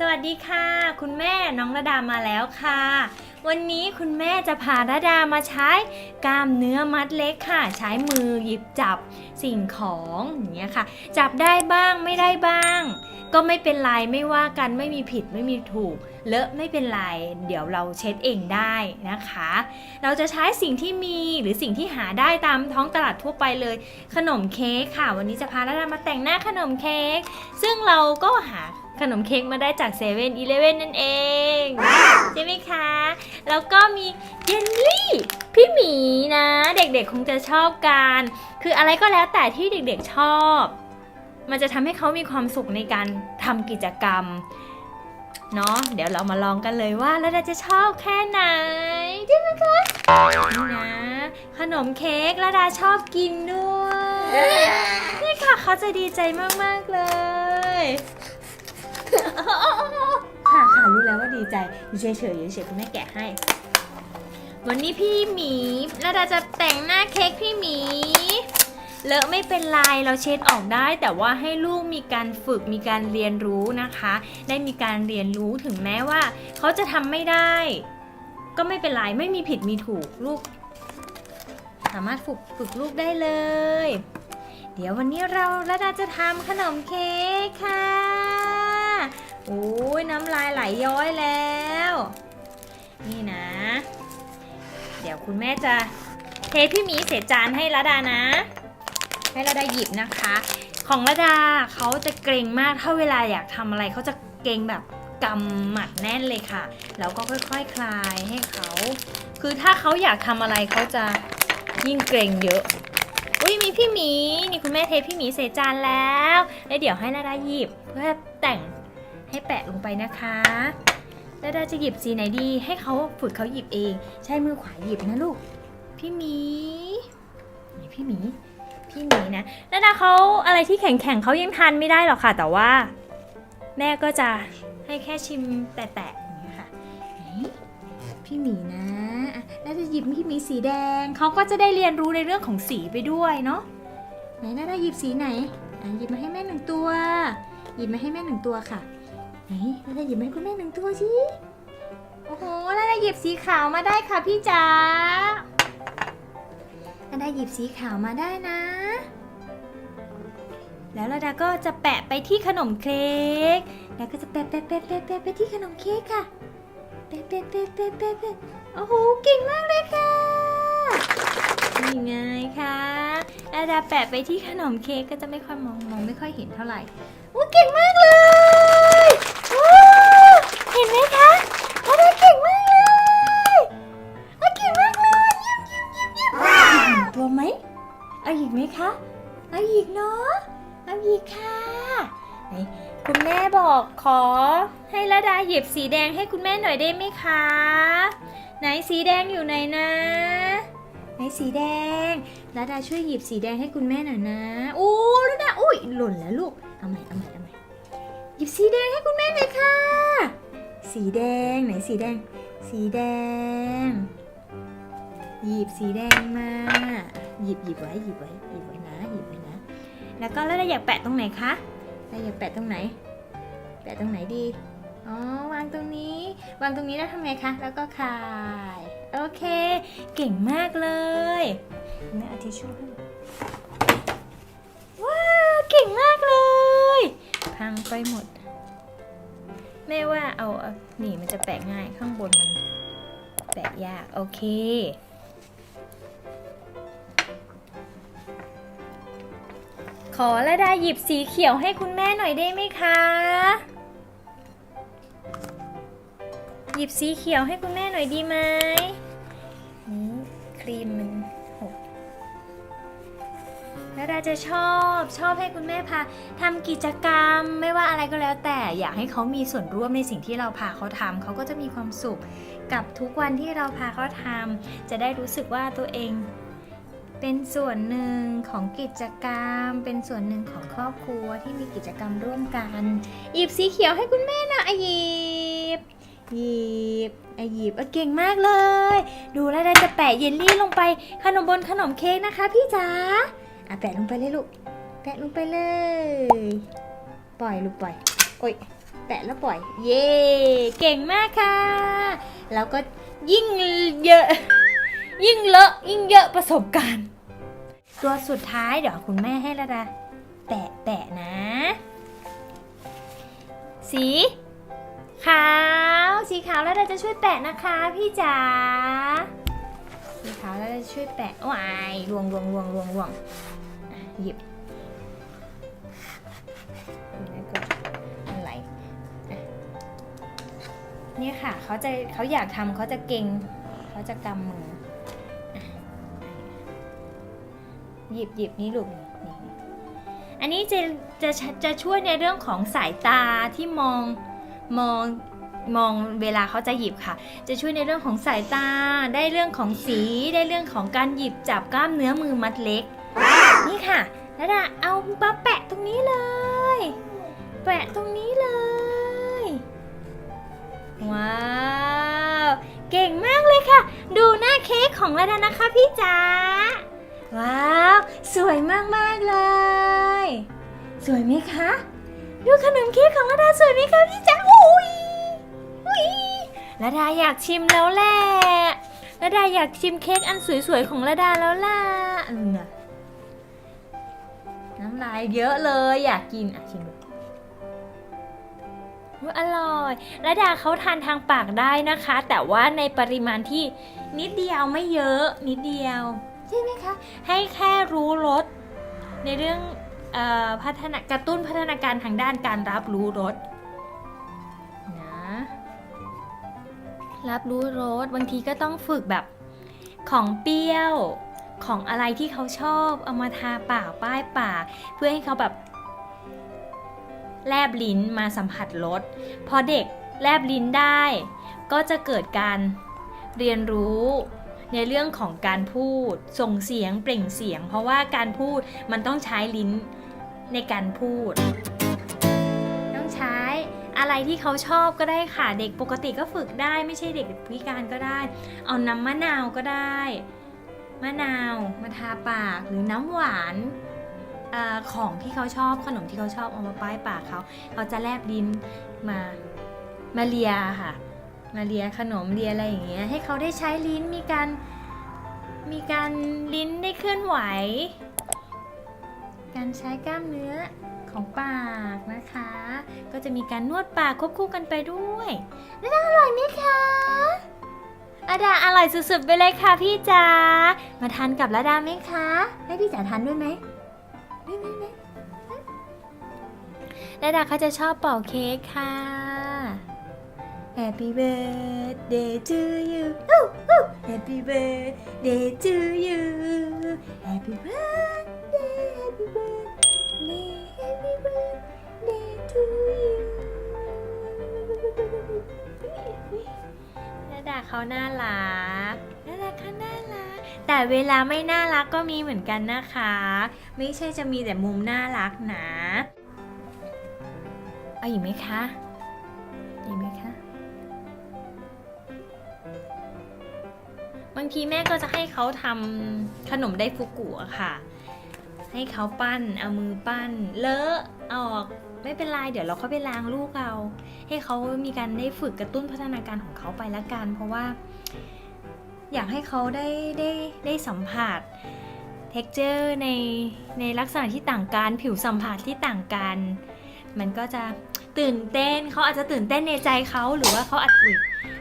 สวัสดีค่ะ คุณแม่น้องระดามาแล้วค่ะ วันนี้คุณแม่จะพาระดามาใช้กล้ามเนื้อมัดเล็กค่ะ ใช้มือหยิบจับสิ่งของอย่างเงี้ยค่ะ จับได้บ้างไม่ได้บ้าง ก็ไม่เป็นไรไม่ว่ากันไม่มีผิดไม่มีถูก เลอะไม่เป็นไร เดี๋ยวเราเช็ดเองได้นะคะ เราจะใช้สิ่งที่มีหรือสิ่งที่หาได้ตามท้องตลาดทั่วไปเลย ขนมเค้กค่ะ วันนี้จะพาระดามาแต่งหน้าขนมเค้กซึ่งเราก็หา ขนมเค้กมาได้จากเซเว่นอีเลเว่นนั่นเอง ใช่ไหมคะ แล้วก็มีเยลลี่พี่หมีนะ เด็กๆคงจะชอบกัน คืออะไรก็แล้วแต่ที่เด็กๆชอบ มันจะทำให้เขามีความสุขในการทำกิจกรรมเนาะเดี๋ยวเรามาลองกันเลยว่าแล้วเราจะชอบแค่ไหนใช่ไหมคะนี่นะ ขนมเค้กระดาชอบกินด้วย นี่ค่ะเขาจะดีใจมาก ๆ เลย ค่ะค่ะรู้แล้วว่าดีใจอยู่เฉยๆอยู่เฉยๆคุณแม่แกะให้ วันนี้พี่หมีระดาจะแต่งหน้าเค้กพี่หมีเลอะไม่เป็นไรเราเช็ดออกได้ แต่ว่าให้ลูกมีการฝึกมีการเรียนรู้นะคะ ได้มีการเรียนรู้ถึงแม้ว่า เขาจะทำไม่ได้ ก็ไม่เป็นไรไม่มีผิดมีถูกลูก สามารถฝึกฝึกลูกได้เลย เดี๋ยววันนี้เราระดาจะทำขนมเค้กค่ะ โอ้ยน้ำลายไหลย้อยแล้ว นี่นะ เดี๋ยวคุณแม่จะเทพี่หมีเศษจานให้ระดานะ ให้ระดาหยิบนะคะ ของระดาเขาจะเกรงมากถ้าเวลาอยากทำอะไรเขาจะเกรงแบบกำหมัดแน่นเลยค่ะ แล้วก็ค่อยๆคคลายให้เขา คือถ้าเขาอยากทำอะไรเขาจะยิ่งเกรงเยอะ อุ้ยมีพี่หมี นี่คุณแม่เทพี่หมีเศษจานแล้ว แล้วเดี๋ยวให้ระดาหยิบเพื่อแต่ง ให้แปะลงไปนะคะระดาจะหยิบสีไหนดีให้เขาฝึกเขาหยิบเอง ใช้มือขวาหยิบนะลูก พี่หมีนี่พี่หมีพี่หมีนะแล้วเขาอะไรที่แข็งๆเขายังทานไม่ได้หรอกค่ะ แต่ว่า แม่ก็จะให้แค่ชิมแตะๆอย่างนี้ยค่ะพี่หมีนะอะแล้วจะหยิบพี่หมีสีแดงเขาก็จะได้เรียนรู้ในเรื่องของสีไปด้วยเนาะไหนน่าได้หยิบสีไหนหยิบมาให้แม่หนึ่งตัว หยิบมาให้แม่หนึ่งตัวค่ะ ไหนน่าได้หยิบมาให้คุณแม่หนึ่งตัวสิโอ้โหน่าได้หยิบสีขาวมาได้ค่ะพี่จ๋านาดาหยิบสีขาวมาได้นะ แล้วนาดาก็จะแปะไปที่ขนมเค้กแล้วก็จะแปะแปะแปะแปะแปะไปที่ขนมเค้กค่ะแปะแปะแปะแปะแปะแปะโอ้โหเก่งมากเลยค่ะนี่ไงคะนาดาแปะไปที่ขนมเค้กก็จะไม่ค่อยมองมองไม่ค่อยเห็นเท่าไหร่โอ้เก่งมากเลยว้าว เห็นไหมคะนาดาเก่งมากเลยโอ้เก่งมากเลยเยี่ยมเยี่ยมเยี่ยมเยี่ยมตัวไหมเอาอีกไหมคะเอาอีกเนาะเอาอีกค่ะไหนคุณแม่บอกขอให้ละดาหยิบสีแดงให้คุณแม่หน่อยได้ไหมคะ ไหนสีแดงอยู่ไหนนะไหนสีแดงละดาช่วยหยิบสีแดงให้คุณแม่หน่อยนะโอ้ละดาอุ้ยหล่นแล้วลูกเอาใหม่เอาใหม่เอาใหม่หยิบสีแดงให้คุณแม่หน่อยค่ะ สีแดงไหนสีแดง สีแดง หยิบสีแดงมา หยิบหยิบไว้หยิบไว้หยิบไว้นะหยิบไว้นะ แล้วก็แล้วเราอยากแปะตรงไหนคะเราอยากแปะตรงไหน แปะตรงไหนดีอ๋อวางตรงนี้วางตรงนี้แล้วทำไงคะ แล้วก็คาย โอเค เก่งมากเลยแม่เอาทิชชู่ให้ว้าวเก่งมากเลย พังไปหมด แม่ว่าเอานี่มันจะแปะง่ายข้างบนมัน แปะยาก โอเค ขอละดาหยิบสีเขียวให้คุณแม่หน่อยได้ไหมคะ หยิบสีเขียวให้คุณแม่หน่อยดีไหมนี่ครีมมัน แล้วดาจะชอบชอบให้คุณแม่พาทำกิจกรรม ไม่ว่าอะไรก็แล้วแต่อยากให้เขามีส่วนร่วมในสิ่งที่เราพาเขาทำเขาก็จะมีความสุขกับทุกวันที่เราพาเขาทำจะได้รู้สึกว่าตัวเอง เป็นส่วนหนึ่งของกิจกรรม เป็นส่วนหนึ่งของครอบครัวที่มีกิจกรรมร่วมกันหยิบสีเขียวให้คุณแม่นะอหยิบหยิบอหยิบเก่งมากเลย ดูแล้วได้จะแปะเยลลี่ลงไปขนมบนขนมเค้กนะคะพี่จ๋า อะแปะลงไปเลยลูก แปะลงไปเลย ปล่อยลูกปล่อย โอ๊ยแตะแล้วปล่อย เย่เก่งมากค่ะ แล้วก็ยิ่งเยอะ ยิ่งเลอะยิ่งเยอะประสบการณ์ ตัวสุดท้ายเดี๋ยวคุณแม่ให้ละดาแตะแตะนะ สีขาว สีขาวแล้วเราจะช่วยแปะนะคะพี่จ๋า สีขาวแล้วจะช่วยแปะวายรวงรวงรวงรวงรวงหยิบแล้วก็อะไรเนี่ยค่ะเขาจะเขาอยากทำเขาจะเก่งเขาจะกำมือหยิบหยิบนี่ลูกนี่อันนี้จะจะจะช่วยในเรื่องของสายตาที่มองมอง มองเวลาเขาจะหยิบค่ะ จะช่วยในเรื่องของสายตา ได้เรื่องของสี ได้เรื่องของการหยิบจับกล้ามเนื้อมือมัดเล็ก นี่ค่ะแล้วดาเอามาแปะตรงนี้เลย แปะตรงนี้เลย ว้าวเก่งมากเลยค่ะ ดูหน้าเค้กของระดานะคะพี่จ๋าว้าว สวยมากๆเลย สวยไหมคะ ดูขนมเค้กของระดาสวยไหมคะพี่จ๋าอุ้ย ระดาอยากชิมแล้วแหละระดาอยากชิมเค้กอันสวยๆของระดาแล้วล่ะน้ำลายเยอะเลยอยากกินอะชิมดูอุ๊ยอร่อยระดาเขาทานทางปากได้นะคะ แต่ว่าในปริมาณที่นิดเดียวไม่เยอะนิดเดียวใช่ไหมคะ ให้แค่รู้รสในเรื่องออพัฒนากระตุ้นพัฒนาการทางด้านการรับรู้รส รับรู้รสบางทีก็ต้องฝึกแบบของเปรี้ยวของอะไรที่เขาชอบเอามาทาปากป้ายปาก เพื่อให้เขาแบบ แลบลิ้นมาสัมผัสรสพอเด็กแลบลิ้นได้ ก็จะเกิดการเรียนรู้ในเรื่องของการพูด ส่งเสียงเปล่งเสียง เพราะว่าการพูดมันต้องใช้ลิ้นในการพูด อะไรที่เขาชอบก็ได้ค่ะเด็กปกติก็ฝึกได้ ไม่ใช่เด็กพิการก็ได้ เอาน้ำมะนาวก็ได้ มะนาวมาทาปากหรือน้ำหวานอาของที่เขาชอบขนมที่เขาชอบเอามาป้ายปากเขาเขาจะแลบลิ้นมามาเลียค่ะ มาเลียขนมเลียอะไรอย่างเงี้ยให้เขาได้ใช้ลิ้นมีการมีการลิ้นได้เคลื่อนไหว การใช้กล้ามเนื้อ ของปากนะคะ ก็จะมีการนวดปากควบคู่กันไปด้วยน่าอร่อยไหมคะอาดาอร่อยสุดๆไปเลยค่ะพี่จ๋า มาทานกับระดาไหมคะ ให้พี่จ๋าทานด้วยไหมไม่ไม่ไม่ระดาเขาจะชอบเป่าเค้กค่ะ Happy birthday to you Ooh, ooh. Happy birthday to you Happy birthday นาดาเขาน่ารักนาดาเขาน่ารัก แต่เวลาไม่น่ารักก็มีเหมือนกันนะคะ ไม่ใช่จะมีแต่มุมน่ารักนะเอาอยู่ไหมคะเอาอยู่ไหมคะ บางทีแม่ก็จะให้เขาทำขนมไดฟุกุอะค่ะ ให้เขาปั้น เอามือปั้น เลอะออก ไม่เป็นไร เดี๋ยวเราเข้าไปล้างลูกเอา ให้เขามีการได้ฝึกกระตุ้นพัฒนาการของเขาไปละกัน เพราะว่า อยากให้เขาได้ได้ได้สัมผัสเท็กเจอร์ในในลักษณะที่ต่างกันผิวสัมผัสที่ต่างกัน มันก็จะตื่นเต้นเขาอาจจะตื่นเต้นในใจเขาหรือว่าเขาอาจอุย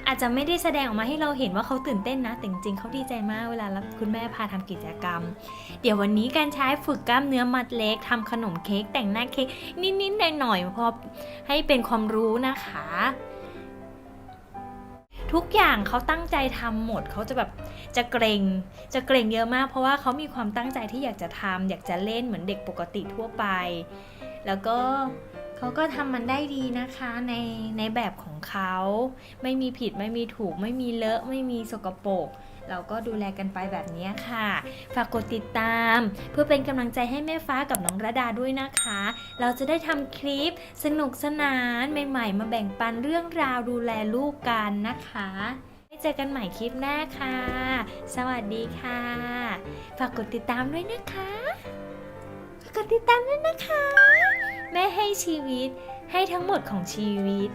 อาจจะไม่ได้แสดงออกมาให้เราเห็นว่าเขาตื่นเต้นนะ แต่จริงๆเขาดีใจมากเวลารับคุณแม่พาทำกิจกรรม เดี๋ยววันนี้การใช้ฝึกกล้ามเนื้อมัดเล็กทำขนมเค้กแต่งหน้าเค้กนิดๆหน่อยๆพอให้เป็นความรู้นะคะ ทุกอย่างเขาตั้งใจทำหมดเขาจะแบบจะเกรงจะเกรงเยอะมาก เพราะว่าเขามีความตั้งใจที่อยากจะทำอยากจะเล่นเหมือนเด็กปกติทั่วไป แล้วก็ เขาก็ทำมันได้ดีนะคะในในแบบของเขา ไม่มีผิดไม่มีถูก ไม่มีเลอะไม่มีสกปรกเราก็ดูแลกันไปแบบนี้ค่ะ ฝากกดติดตาม เพื่อเป็นกำลังใจให้แม่ฟ้ากับน้องระดาด้วยนะคะ เราจะได้ทำคลิปสนุกสนานใหม่ๆ มาแบ่งปันเรื่องราวดูแลลูกกันนะคะไว้เจอกันใหม่คลิปหน้าค่ะ สวัสดีค่ะ ฝากกดติดตามด้วยนะคะ ฝากกดติดตามด้วยนะคะ แม่ให้ชีวิต ให้ทั้งหมดของชีวิต